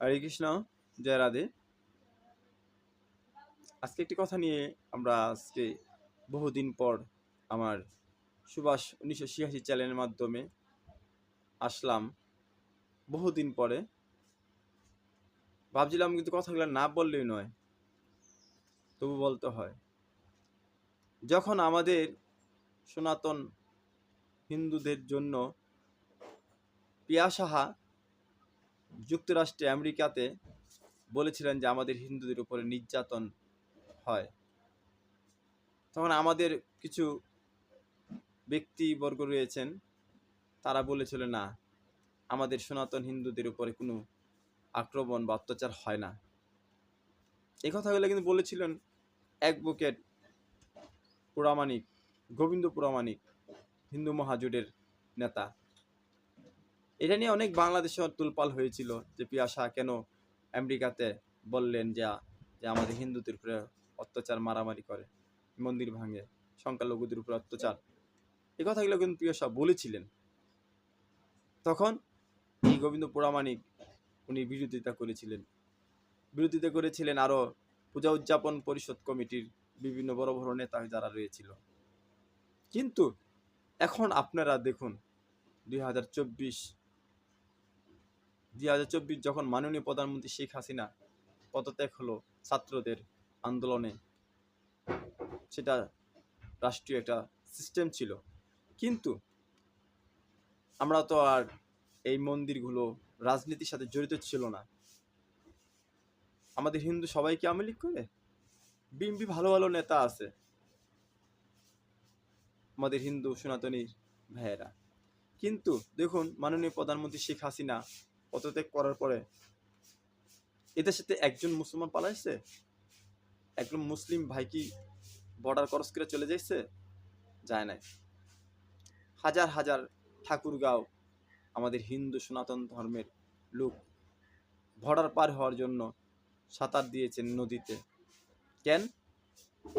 হরে কৃষ্ণ, জয় রাধে। আজকে একটি কথা নিয়ে আমরা আজকে বহুদিন পর আমার সুভাষ উনিশশো ছিয়াশি চ্যানেলের মাধ্যমে আসলাম। বহুদিন পরে। ভাবছিলাম কিন্তু কথাগুলো না বললেই নয়, তবু বলতে হয়। যখন আমাদের সনাতন হিন্দুদের জন্য পিয়া সাহা যুক্তরাষ্ট্রে আমেরিকাতে বলেছিলেন যে আমাদের হিন্দুদের উপরে নির্যাতন হয়। তখন আমাদের কিছু ব্যক্তিবর্গ রয়েছেন, তারা বলেছিল, না, আমাদের সনাতন হিন্দুদের উপরে কোনো আক্রমণ বা অত্যাচার হয় না। এই কথাগুলো কিন্তু বলেছিলেন অ্যাডভোকেট পুরামানিক গোবিন্দ পুরামানিক হিন্দু মহাজোটের নেতা। এটা নিয়ে অনেক বাংলাদেশে তুলপাল হয়েছিল যে পিয়াসা কেন আমেরিকাতে বললেন যে যে আমাদের হিন্দুদের উপরে অত্যাচার, মারামারি করে, মন্দির ভাঙে, সংখ্যালঘুদের উপরে অত্যাচার। এই কথাগুলো কিন্তু পিয়াসা বলেছিলেন। তখন এই গোবিন্দ পুরামানিক উনি বিরোধিতা করেছিলেন। বিরোধিতা করেছিলেন আরও পূজা উদযাপন পরিষদ কমিটির বিভিন্ন বড় বড় নেতা যারা রয়েছিল। কিন্তু এখন আপনারা দেখুন, দুই হাজার চব্বিশ দুই হাজার চব্বিশ যখন মাননীয় প্রধানমন্ত্রী শেখ হাসিনা পদত্যাগ হলো ছাত্রদের আন্দোলনে, সেটা রাষ্ট্রীয় একটা সিস্টেম ছিল। কিন্তু আমরা তো আর এই মন্দিরগুলো রাজনীতির সাথে জড়িত ছিল না। আমাদের হিন্দু সবাইকে আওয়ামী লীগ করে? বিএমপি ভালো ভালো নেতা আছে। আমাদের হিন্দু সনাতনী ভাইয়েরা। কিন্তু দেখুন, মাননীয় প্রধানমন্ত্রী শেখ হাসিনা পদত্যাগ করার পরে এদের সাথে একজন মুসলমান পালাইছে, একজন মুসলিম ভাই কি বর্ডার ক্রস করে চলে যাইছে? যায় নাই। হাজার হাজার ঠাকুরগাঁও আমাদের হিন্দু সনাতন ধর্মের লোক বর্ডার পার হওয়ার জন্য সাঁতার দিয়েছেন নদীতে। কেন?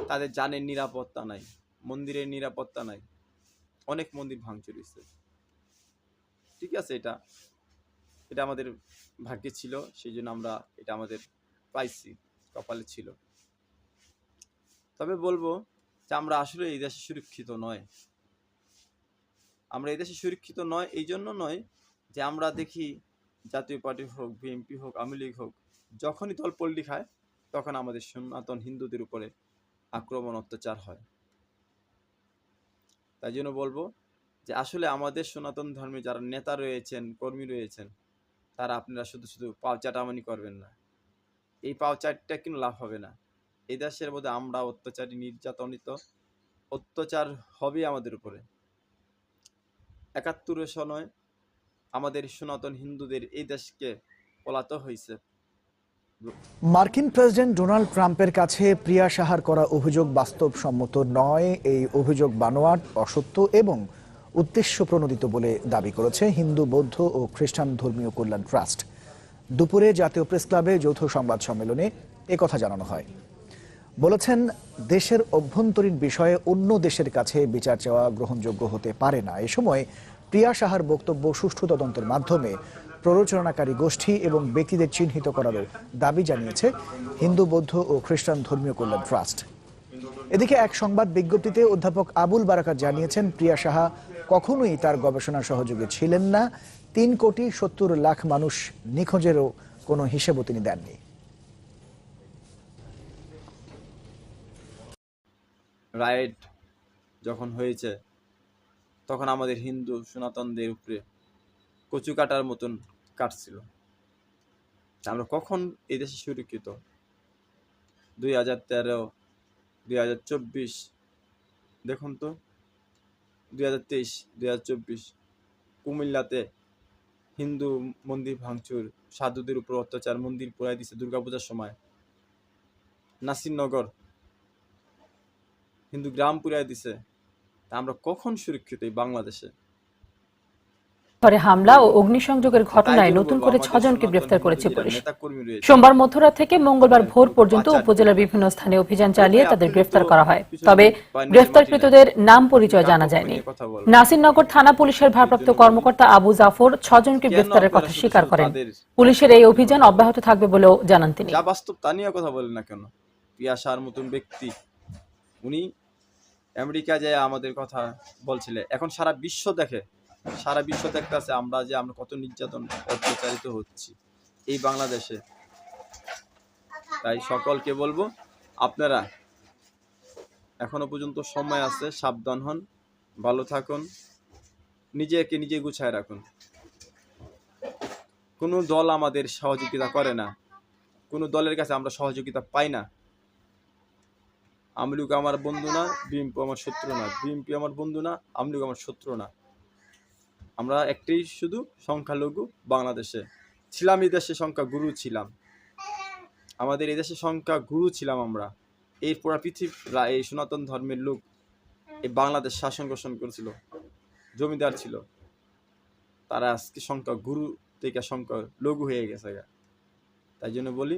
তাদের জানের নিরাপত্তা নাই, মন্দিরের নিরাপত্তা নাই, অনেক মন্দির ভাঙচুর ঠিক আছে এটা। এটা আমাদের ভাগ্যে ছিল, সেই জন্য আমরা এটা আমাদের পাইছি কপালে ছিল। তবে বলব যে আমরা আসলে এই দেশে সুরক্ষিত নয়। আমরা এই দেশে সুরক্ষিত নয়, এই জন্য নয় যে আমরা দেখি জাতীয় পার্টি হোক, বিএনপি হোক, আওয়ামী লীগ হোক, যখনই দল পল্লী খায়, তখন আমাদের সনাতন হিন্দুদের উপরে আক্রমণ, অত্যাচার হয়। তাই জন্য বলব যে আসলে আমাদের সনাতন ধর্মে যারা নেতা রয়েছেন, কর্মী রয়েছেন তারা আপনারা শুধু শুধু পাও চাটামানি করবেন না। এই পাও চাটটা কিন্তু লাভ হবে না? এই দেশের মধ্যে আমরা অত্যাচারী, নির্যাতনিত, অত্যাচার হবে আমাদের উপরে। একাত্তরের সময় আমাদের সনাতন হিন্দুদের এই দেশকে পলাতে হয়েছে। মার্কিন প্রেসিডেন্ট ডোনাল্ড ট্রাম্পের কাছে প্রিয়া সাহার করা অভিযোগ বাস্তবসম্মত নয়। এই অভিযোগ বানোয়াট, অসত্য এবং উদ্দেশ্য প্রণোদিত বলে দাবি করেছে হিন্দু, বৌদ্ধ ও খ্রিস্টান ধর্মীয় কল্যাণ ট্রাস্ট। দুপুরে জাতীয় প্রেস ক্লাবে যৌথ সংবাদ সম্মেলনে কথা জানানো হয়। বলেছেন, দেশের অভ্যন্তরীণ বিষয়ে অন্য দেশের কাছে বিচার চাওয়া গ্রহণযোগ্য হতে পারে না। এ সময় প্রিয়া সাহার বক্তব্য সুষ্ঠু তদন্তের মাধ্যমে প্ররোচনাকারী গোষ্ঠী এবং ব্যক্তিদের চিহ্নিত করারও দাবি জানিয়েছে হিন্দু, বৌদ্ধ ও খ্রিস্টান ধর্মীয় কল্যাণ ট্রাস্ট। এদিকে এক সংবাদ বিজ্ঞপ্তিতে অধ্যাপক আবুল বারাকাত জানিয়েছেন, প্রিয়া সাহা কখনোই তার গবেষণা সহযোগী ছিলেন না। তিন কোটি সত্তর লাখ মানুষ নিখোঁজেরও কোনো হিসেবও তিনি দেননি। রাইট যখন হয়েছে, তখন আমাদের হিন্দু সনাতনদের উপরে কচু কাটার মতন কাটছিল। আমরা কখন এই দেশে সুরক্ষিত? দুই হাজার তেরো, দুই হাজার চব্বিশ, দেখুন তো। দুই হাজার তেইশ, দুই হাজার চব্বিশ, কুমিল্লাতে হিন্দু মন্দির ভাঙচুর, সাধুদের উপর অত্যাচার, মন্দির পোড়াই দিছে দুর্গাপূজার সময়। নাসিরনগর, হিন্দু গ্রাম পুরাই দিছে। তা আমরা কখন সুরক্ষিত এই বাংলাদেশে? ঘরে হামলা ও অগ্নিসংযোগের ঘটনায় নতুন করে ছজনকে গ্রেফতার করেছে পুলিশ। সোমবার মধ্যরাত থেকে মঙ্গলবার ভোর পর্যন্ত উপজেলার বিভিন্ন স্থানে অভিযান চালিয়ে তাদের গ্রেফতার করা হয়। তবে গ্রেফতারকৃতদের নাম পরিচয় জানা যায়নি। নাসিরনগর থানা পুলিশের ভারপ্রাপ্ত কর্মকর্তা আবু জাফর ছজনকে গ্রেফতারের কথা স্বীকার করেন। পুলিশের এই অভিযান অব্যাহত থাকবে বলেও জানান তিনি। বাস্তব তা নিয়ে কথা বলেন না কেন? পিয়াসার মতন ব্যক্তি। উনি আমেরিকা যায় আমাদের কথা বলছিলেন। এখন সারা বিশ্ব দেখে সারা বিশ্ব দেখতেছে আমরা যে আমরা কত নির্যাতন অত্যাচারিত হচ্ছি এই বাংলাদেশে। তাই সকলকে বলব, আপনারা এখনও পর্যন্ত সময় আছে, সাবধান হন, ভালো থাকুন, নিজেকে নিজে গুছায় রাখুন। কোনো দল আমাদের সহযোগিতা করে না, কোনো দলের কাছে আমরা সহযোগিতা পাই না। আমলুক আমার বন্ধু না বিএমপি আমার শত্রু না বিএমপি আমার বন্ধু না আমলুক আমার শত্রু না। আমরা একটি শুধু সংখ্যালঘু বাংলাদেশে ছিলাম, এই দেশে সংখ্যা গুরু ছিলাম। আমাদের এই দেশে সংখ্যা গুরু ছিলাম আমরা। এই পুরা পৃথিবীরা এই সনাতন ধর্মের লোক এই বাংলাদেশ শাসন গোষণ করেছিল, জমিদার ছিল। তারা আজকে সংখ্যা গুরু থেকে সংখ্যা লঘু হয়ে গেছে তাই জন্য বলি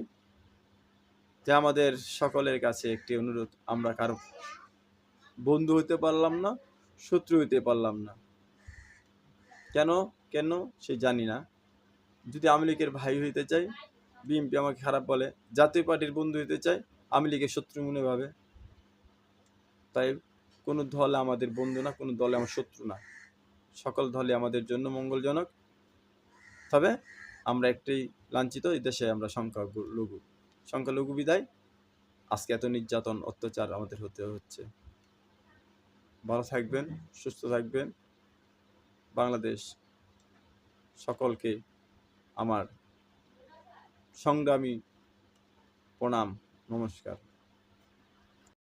যে আমাদের সকলের কাছে একটি অনুরোধ, আমরা কারও বন্ধু হইতে পারলাম না, শত্রু হইতে পারলাম না। কেন? কেন? সে জানি না। যদি আওয়ামী লীগের ভাই হইতে চাই, বিএনপি আমাকে খারাপ বলে, জাতীয় পার্টির বন্ধু হইতে চাই, আওয়ামী লীগের শত্রু মনে ভাবে। তাই কোনো দল আমাদের বন্ধু না, কোনো দলে আমার শত্রু না। সকল দলে আমাদের জন্য মঙ্গলজনক। তবে আমরা একটি লাঞ্ছিত এই দেশে আমরা সংখ্যা সংখ্যালঘু। সংখ্যালঘু বিদায়। আজকে এত নির্যাতন, অত্যাচার আমাদের হতে হচ্ছে। ভালো থাকবেন, সুস্থ থাকবেন। বাংলাদেশ সকলকে আমার সংগ্রামী প্রণাম নমস্কার।